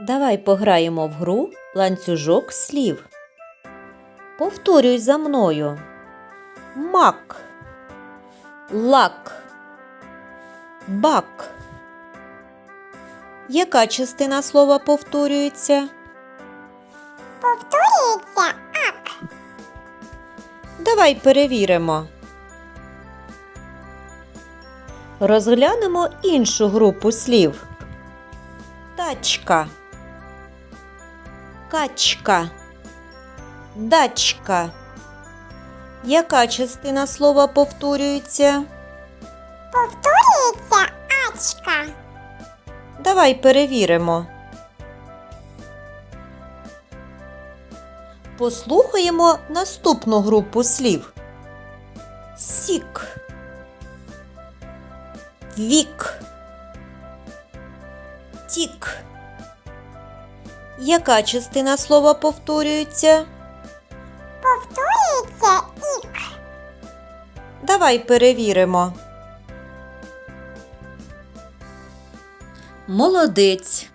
Давай пограємо в гру ланцюжок слів. Повторюй за мною. Мак. Лак. Бак. Яка частина слова повторюється? Повторюється ак. Давай перевіримо. Розглянемо іншу групу слів. Тачка. Качка. Дачка. Яка частина слова повторюється? Повторюється ачка. Давай перевіримо. Послухаємо наступну групу слів. Сік. Вік. Тік. Яка частина слова повторюється? Повторюється ік. Давай перевіримо. Молодець.